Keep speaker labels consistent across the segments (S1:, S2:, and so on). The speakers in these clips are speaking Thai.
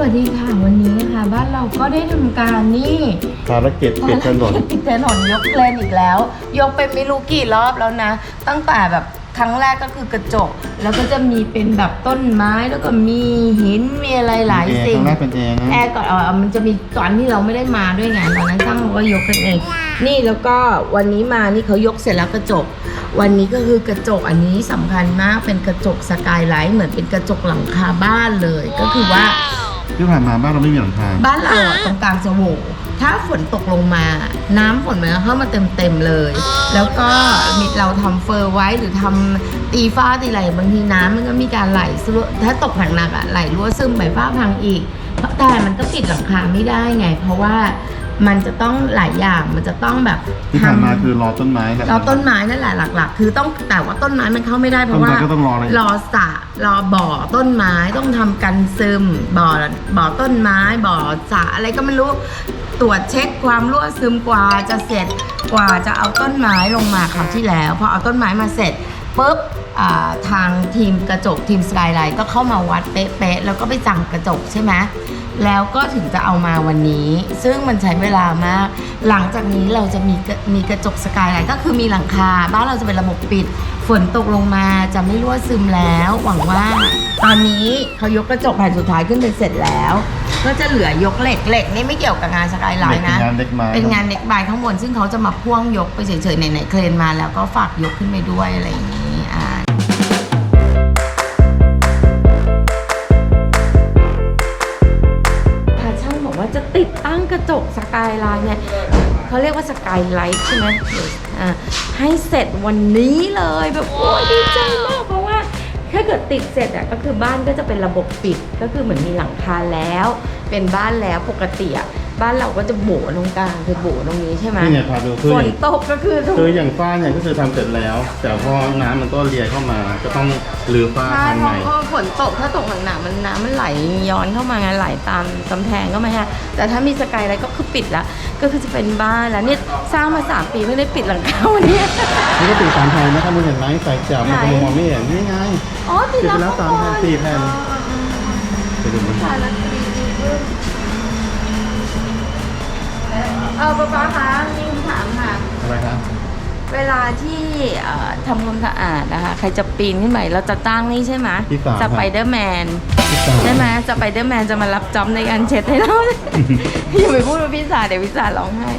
S1: วัสดีค่ะ วันนี้นะคะบ้านเราก็ได้ทำการนี่
S2: ภารกิจปิดถนน
S1: ปิดถนนยกเลนอีกแล้ว ยกไปไม่รู้กี่รอบแล้วนะ ตั้งแต่แบบครั้งแรกก็คือกระจก แล้วก็จะมีเป็นแบบต้นไม้แล้วก็มีหินมีอะไรหลาย
S2: แอร์
S1: สิ่
S2: ค
S1: ง
S2: รั้งแรกเป็นแอร์นะ
S1: แอร์ก่อนเออมันจะมีก่อนที่เราไม่ได้มาด้วยไงตอนนั้นช่างเขาก็ยกกันเองนี่แล้วก็วันนี้มานี่เขายกเสร็จแล้วกระจก วันนี้ก็คือกระจกอันนี้สำคัญมากเป็นกระจกสกายไลท์เหมือนเป็นกระจกหลังคาบ้านเลย ก็คือว่า
S2: ที่ผ่านมาบ้านเราไม่มีหลังคา
S1: บ้านเราอะตรงกลางจะโหวถ้าฝนตกลงมา น้ำฝนมันก็เข้ามาเต็มๆเลย แล้วก็มีเราทำเฟอร์ไว้หรือทำตีฟ้าตีอะไรบางทีน้ำมันก็มีการไหลรั่วถ้าตกหนักๆอะไหลรั่วซึมไปฟ้าพังอีกแต่มันก็ปิดหลังคาไม่ได้ไง เพราะว่า มันจะต้องหลายอย่างมันจะต้องแบบ
S2: ที่ผ่านมา
S1: ทำ
S2: คือรอต้นไม้แหละ
S1: เราต้นไม้นั่นแหละหลัก ๆ คือต้องแต่ว่าต้นไม้มันเข้าไม่ได้เพราะว่า
S2: ต้นไม้ก็ต้องรออะไร
S1: รอสระรอบ่อต้นไม้ต้องทำกันซึมบ่อบ่อต้นไม้บ่อสระอะไรก็ไม่รู้ตรวจเช็คความรั่วซึมกว่าจะเสร็จกว่าจะเอาต้นไม้ลงมาคราวที่แล้วพอเอาต้นไม้มาเสร็จปุ๊บ อ่าทางทีมกระจกทีมสกายไลท์ก็เข้ามาวัดเป๊ะๆแล้วก็ไปสั่งกระจกใช่ไหมแล้วก็ถึงจะเอามาวันนี้ ซึ่งมันใช้เวลามาก หลังจากนี้เราจะมีกระมีกระจกสกายไลท์ก็คือมีหลังคา บ้านเราจะเป็นระบบปิด ฝนตกลงมาจะไม่รั่วซึมแล้ว หวังว่า ตอนนี้เขายกกระจกแผ่นสุดท้ายขึ้นไปเสร็จแล้ว ก็จะเหลือยกเหล็กเหล็กนี่ไม่เกี่ยวกับงานสกายไลน์นะ
S2: เป็นงานเล็กไม้
S1: เป็นงานเน็กบายข้างบนซึ่งเขาจะมาพ่วงยกไปเฉยๆไหนๆเคลนมาแล้วก็ฝากยกขึ้นไปด้วยอะไรอย่างนี้ กสกายไลน์เนี่ยเขาเรียกว่าสกายไลท์ใช่ไหมอ่าให้เสร็จวันนี้เลยแบบโอ้ยดีใจมากเพราะว่าถ้าเกิดติดเสร็จอะก็คือบ้านก็จะเป็นระบบปิดก็คือเหมือนมีหลังคาแล้ว เป็นบ้านแล้วปกติอะ บ้านเราก็จะโบตรงกลางคือโบตรงนี้ใช่ไหม
S2: นี่เนี่ยพาดูคือ
S1: ฝ
S2: อนย่าง
S1: ตกก็คือถูก
S2: คืออย่างฝ้าเนี่ยก็คือทำเสร็จแล้ว แต่พอน้ำมันก็เลียเข้ามา ก็ต้องรื้อฝ้า
S1: ใช่
S2: ทำ
S1: เพ
S2: ให
S1: ราะ
S2: ม่
S1: พอฝนตกถ้าตกหนักๆมันน้ำมันไหลย้อนเข้ามาไงไหลตามกำแพงก็มาฮะแต่ถ้ามีสกายไลท์ก็คือปิดละก็คือจะเป็นบ้านแล้วเนี่ยสร้างมาสามปีไม่ได้ปิดหลังคาวันเนี้ย
S2: นี่ก็ติดสามแผ่นนะครับมึงเห็นไหมใส่จับมัน
S1: ไหน
S2: คงมองไม่เห็นนี่ไง
S1: อ๋อติด
S2: ติดไปแล้วสามแผ่นสี่แผ่น ไปดูมัน
S1: ค่ะแล้ว เออป๊าป๊าคะมีคำถามค่ะ
S2: อะไรครับ
S1: เวลาที่เอ่อทำความสะอาดนะคะ ใครจะปีนขึ้นไปเราจะตั้งนี่ใช่ไหม
S2: พี่สาว
S1: สไปเดอร์แมน
S2: พี่สาว
S1: ใช่ไหมสไปเดอร์แมนจะมารับจ็อบในการเช็ดให้เรา อย่าไปพูดว่าพี่สาเดี๋ยวพี่สาร้องไห้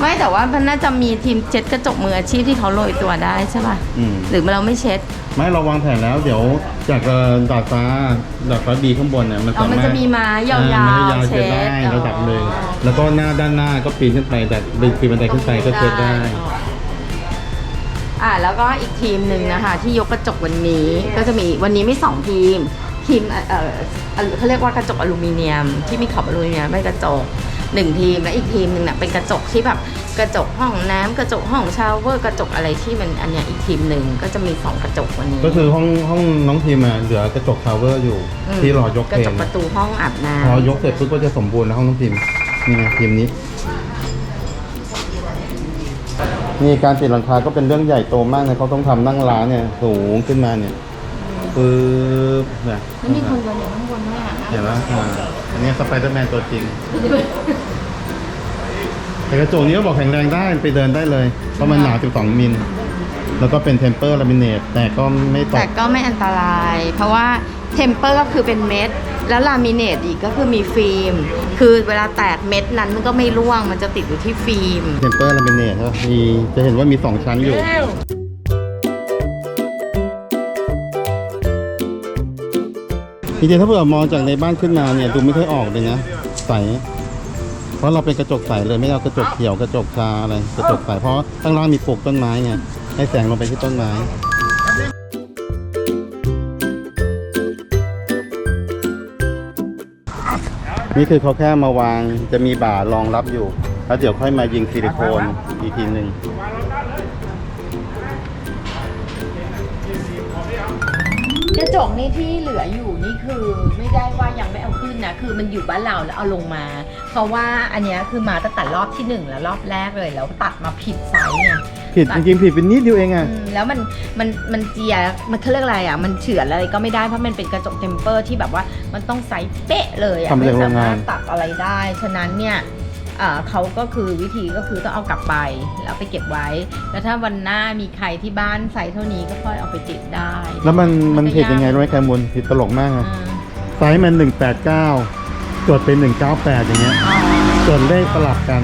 S1: ไม่แต่ว่ามันน่าจะมีทีมเช็ดกระจกมืออาชีพที่เขาโรยตัวได้ใช่ป่ะ
S2: อืม
S1: หรือเราไม่เช็ด
S2: ไม่เราวางแผนแล้ว เดี๋ยวจากเอ่อดาดฟ้าดาดฟ้าบีข้างบนเนี่ยมัน
S1: อ๋อ
S2: สามารถ
S1: มันจะมีไม้ยาว
S2: อ่มันจะยาว
S1: ๆ
S2: เช็ดได้
S1: เช็ด
S2: ระดับหนึ่ง
S1: อ๋อ
S2: แล้วก็หน้าด้านหน้าก็ปีนขึ้นไปแต่ดึงปีนบันไดขึ้นไปก็เช็ดได้
S1: อ่าแล้วก็อีกทีมหนึ่งนะคะ ที่ยกกระจกวันนี้ก็จะมีวันนี้ไม่สองทีมทีมเอ่อเอ่อเอ่อเขาเรียกว่ากระจกอลูมิเนียม ที่มีขอบอลูมิเนียมไม่กระจก หนึ่งทีมและอีกทีมหนึ่งเนี่ยเป็นกระจกที่แบบกระจกห้องน้ำกระจกห้องชาวเวอร์กระจกอะไรที่มันอันเนี้ยอีกทีมหนึ่งก็จะมีสองกระจกวันนี้
S2: ก็คือห้องห้องน้องทีมอะเหลือกระจกทาวเวอร์อยู่
S1: ม
S2: ที่รอยก
S1: กระ
S2: เพ
S1: จ
S2: น
S1: กประตูห้องอาบน้
S2: พอยกเสร็จปุ๊บก็จะสมบูรณ์แล้วห้องน้องทีมนี่ไงทีมนี้นี่การติดหลังคาก็เป็นเรื่องใหญ่โตมากนะเขาต้องทำนั่งร้านเนี่ยสูงขึ้นมาเนี่ย ปึ๊บเนี่ยำ
S1: แล้วมีคนเดินอยู่ข้างบนด้วยอะ
S2: เห็นไหมอ่าอันนี้สไปเดอร์แมนตัวจริง แต่กระจกนี้ก็บอกแข็งแรงได้ไปเดินได้เลย เพราะมันหนา12มิล แล้วก็เป็นเทมเปอร์ลามิเนตแต่ก็ไม่ต
S1: แต่
S2: ก
S1: ก็ไม่อันตราย เพราะว่าเทมเปอร์ก็คือเป็นเม็ด แล้วลามิเนตอีกก็คือมีฟิล์ม คือเวลาแตกเม็ดนั้นมันก็ไม่ร่วง มันจะติดอยู่ที่ฟิล์ม
S2: เทมเปอร์ลามิเนตครับมีจะเห็นว่ามี 2 ชั้นอยู่ จริงๆถ้าเผื่อมองจากในบ้านขึ้นมาเนี่ยดูไม่ค่อยออกเลยนะใสเพราะเราเป็นกระจกใสเลยไม่เอากระจกเขียวกระจกชาอะไรกระจกใสเพราะข้างล่างมีปลูกต้นไม้ไงให้แสงลงไปที่ต้นไม้นี่คือเขาแค่มาวางจะมีบ่ารองรับอยู่ แล้วเดี๋ยวค่อยมายิงซิลิโคนอีกทีหนึ่ง
S1: กระจกนี่ที่เหลืออยู่นี่คือไม่ได้ว่ายังไม่เอาขึ้นนะ คือมันอยู่บ้านเราแล้วเอาลงมา เพราะว่าอันเนี้ยคือมาตั้งแต่รอบที่หนึ่งแล้วรอบแรกเลย แล้วตัดมาผิดไซส์เนี่ย
S2: ผิดจริงๆผิดเป็นนิดเดียวเองอะ
S1: อืมแล้วมันมันมันเจียมันเขาเรียกอะไรอะ มันเฉือนอะไรก็ไม่ได้เพราะมันเป็นกระจกเทมเปอร์ที่แบบว่ามันต้องไซส์เป๊ะเลยอะ
S2: ทำมาจาก
S1: ไม่
S2: โร
S1: สาง
S2: งาน
S1: มารถตัดอะไรได้ ฉะนั้นเนี่ยเอ่อ เขาก็คือวิธีก็คือต้องเอากลับไปแล้วไปเก็บไว้ แล้วถ้าวันหน้ามีใครที่บ้านไซส์เท่านี้ก็ค่อยเอาไปติดได้
S2: แล้วมันมันผิดยังไงรู้ไหมแคมูลผิดตลกมาก
S1: อื
S2: อะ
S1: ม
S2: ไซส์มันหนึ่งแปดเก้าจดเป็นหนึ่งเก้าแปดอย่างเงี้ย
S1: อ๋อ
S2: จดเลขสลับกัน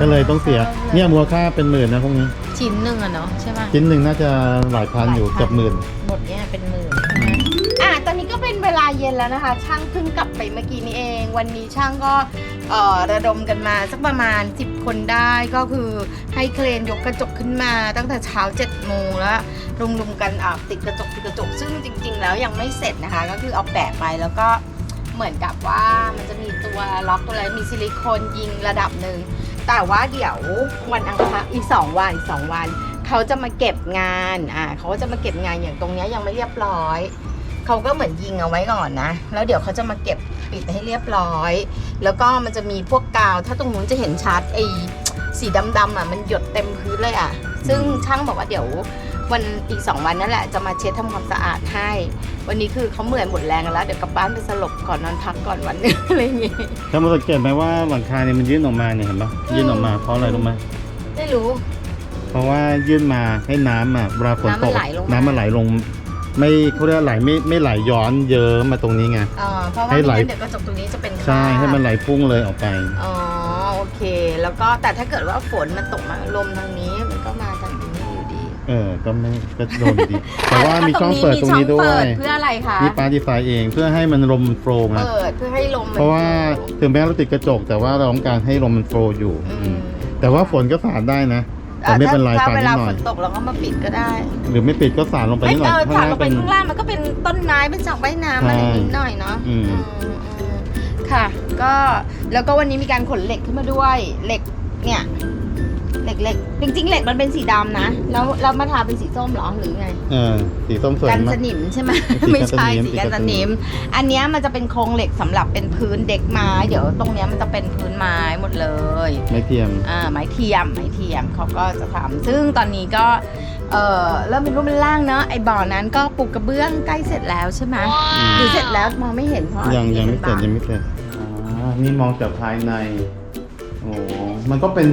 S2: ก็เลยต้องเสีย เนี่ยมูลค่าเป็นหมื่นนะพวกนี้
S1: ชิ้นหนึ่งอะเนาะใช่ไหม
S2: ชิ้นหนึ่งน่าจะหลายพันอยู่
S1: หลายพัน
S2: เกือบหมื่น
S1: หมดเนี่ยเป็นหมื่น อะตอนนี้ก็เป็นเวลาเย็นแล้วนะคะ ช่างเพิ่งกลับไปเมื่อกี้นี้เอง วันนี้ช่างก็เอ่อระดมกันมาสักประมาณ 10 คนได้ก็คือให้เครนยกกระจกขึ้นมาตั้งแต่เช้า7โมงแล้วรุมๆกันอะติดกระจกติดกระจกซึ่งจริง ๆ แล้วยังไม่เสร็จนะคะ ก็คือเอาแปะไปแล้วก็เหมือนกับว่ามันจะมีตัวล็อกตัวอะไรมีซิลิโคนยิงระดับหนึ่งแต่ว่าเดี๋ยววันอังคารอีก2วันอีก2วัน เขาจะมาเก็บงานอ่าเขาก็จะมาเก็บงานอย่างตรงนี้ยังไม่เรียบร้อย เขาก็เหมือนยิงเอาไว้ก่อนนะ แล้วเดี๋ยวเขาจะมาเก็บปิดให้เรียบร้อย แล้วก็มันจะมีพวกกาว ถ้าตรงนู้นจะเห็นชัดไอ้สีดำๆอะมันหยดเต็มพื้นเลยอะ ซึ่งช่างบอกว่าเดี๋ยววันอีก2วันนั่นแหละจะมาเช็ดทำความสะอาดให้ วันนี้คือเขาเหมื่อยหมดแรงแล้ว เดี๋ยวกลับบ้านไปสลบก่อนนอนพักก่อนวันหนึงอะไรอย่างงี้
S2: ถ้ามาสังเกตไหมว่าหลังคาเนี่ยมันยื่นออกมาเนี่ยเห็นปะยื่นออกมาเพราะอะไรรู้ไหม
S1: ไม่รู้
S2: เพราะว่ายื่นมาให้น้ำอะเวลาฝนตก
S1: น้ำมันไหลลงมา
S2: น้ำมัน ไหลลงไม่เขาเรียกว่าไหลไม่ไม่ไหลย้อนเยิ้มมาตรงนี้ไง
S1: อ่าเพราะว่า
S2: ให้
S1: ไม่
S2: ไหล
S1: งั้นเดี๋ยวกระจกตรงนี้จะเป็น
S2: ใช่
S1: คราบ
S2: ให้มันไหลพุ่งเลยออกไป
S1: อ๋อโอเค แล้วก็แต่ถ้าเกิดว่าฝนมันตกมาลมทางนี้มันก็มาทางนี้อยู่ดี
S2: เออ ก็ไม่ก็โดนอยู่ดี แต่ว่ามีช่องเปิดตรงนี้ด้ว
S1: มีช่อง
S2: ย
S1: เปิดเพื่ออะไรคะ
S2: นี่ป้าดีไซน์เองเพื่อให้มันลมมันโฟล์ไง
S1: เปิดเพื่อให้ลมมัน
S2: เพราะว่าถึงแม้เราติดกระจก แต่ว่าเราต้องการให้ลมมันโฟล์อยู่
S1: อื
S2: อื
S1: ม
S2: มแต่ว่าฝนก็สาดได้นะ แต่ไม่เป็นไร
S1: ถ้า
S2: สาด
S1: เว
S2: นิ
S1: ลา
S2: ดหน่
S1: ฝ
S2: อย
S1: นตกเราก็มาปิดก็ได้
S2: หรือไม่ปิดก็สาดลงไป
S1: ไม่
S2: นิดหน่
S1: เอ
S2: อย
S1: อ
S2: ข้าง
S1: ถาด
S2: ล่าง
S1: ลงไป
S2: เป็น
S1: ข้างล่างมันก็เป็นต้นไม้เป็นสระว่ายน้ำอะไรนิดหน่อยเนาะ
S2: อืม
S1: อืมอืมค่ะ ก็แล้วก็วันนี้มีการขนเหล็กขึ้นมาด้วยเหล็กเนี่ย เหล็กเหล็กจริงๆเหล็กมันเป็นสีดำนะ แล้วเรามาทาเป็นสีส้มเหรอหรือไง
S2: เออสีส้มสวย
S1: กัน
S2: มา
S1: ส
S2: ก
S1: นิมใช่ไหม
S2: สี
S1: ไม่ใช่
S2: กันสนิม
S1: สีกัน
S2: สีกัน
S1: ส
S2: สนิ
S1: นิม
S2: ม
S1: อันเนี้ยมันจะเป็นโครงเหล็กสำหรับเป็นพื้นเด็กไม้เดี๋ยวตรงเนี้ยมันจะเป็นพื้นไม้หมดเลย
S2: ไม่เทียม
S1: อ่าไม้เทียมไม้เทียมเขาก็จะทำซึ่งตอนนี้ก็เออเริ่มเป็นรูปเป็นร่างเนอะไอ้บ่อนั้นก็ปูกระเบื้องใกล้เสร็จแล้วใช่ไหมหรือเสร็จแล้วมองไม่เห็นเพราะ
S2: ยังยังไม่เสร็จยังไม่เสร็จอ๋อนี่มองจากภายใน โอ้มันก็เป็น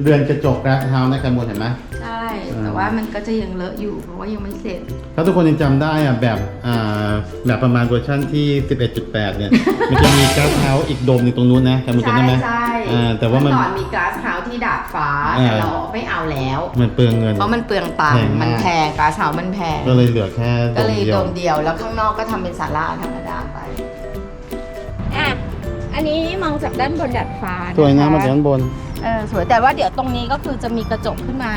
S2: เรือนกระจกกระเท้านะกันหมดเห็นไหม
S1: ใช่แต่ว่ามันก็จะยังเลอะอยู่ เพราะว่ายังไม่เสร็จ
S2: ถ้าทุกคนยังจำได้อะแบบอ่าแบบประมาณเวอร์ชันที่ 11.8 เนี่ย มันจะมีกระเท้าอีกโดมหนึงตรงนู้นนะกันหมดจำได้ไหม
S1: ใช่
S2: อ่าแต่ว่ามัน
S1: เอก่อนมีกลาสเฮาส์ที่ดาดฟ้า
S2: อ่า
S1: แต่เราไม่เอาแล้ว
S2: มันเปลืองเงิน
S1: เพราะมันเปลืองตัง
S2: แพง
S1: ค์
S2: มาก
S1: มันแพงกลาสเฮาส์มันแพง
S2: ก็เลยเหลือแค่โด
S1: ก็
S2: ม
S1: เลย
S2: เดีย
S1: โด
S2: ว
S1: มเดียวแล้วข้างนอกก็ทำเป็นศาลาธรรมดาไปอะ อันนี้มองจากด้านบนดาดฟ้า
S2: สวยนะมาจากด้านบน
S1: เออสวยแต่ว่าเดี๋ยวตรงนี้ก็คือจะมีกระจกขึ้นมา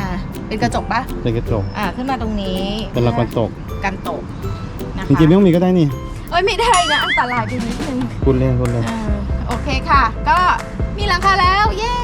S1: เป็นกระจกปะ
S2: เป็นกระจก
S1: อ่าขึ้นมาตรงนี้
S2: เป็นละครตก
S1: กันตกนะคะ
S2: จริงๆไม่ต้องมีก็ได้นี่
S1: เอ้ยไม่ได้นะอันตรายไปนิดนึง
S2: คุณเล่นคุณเล่น
S1: อ่าโอเคค่ะ ก็มีหลังคาแล้วเย้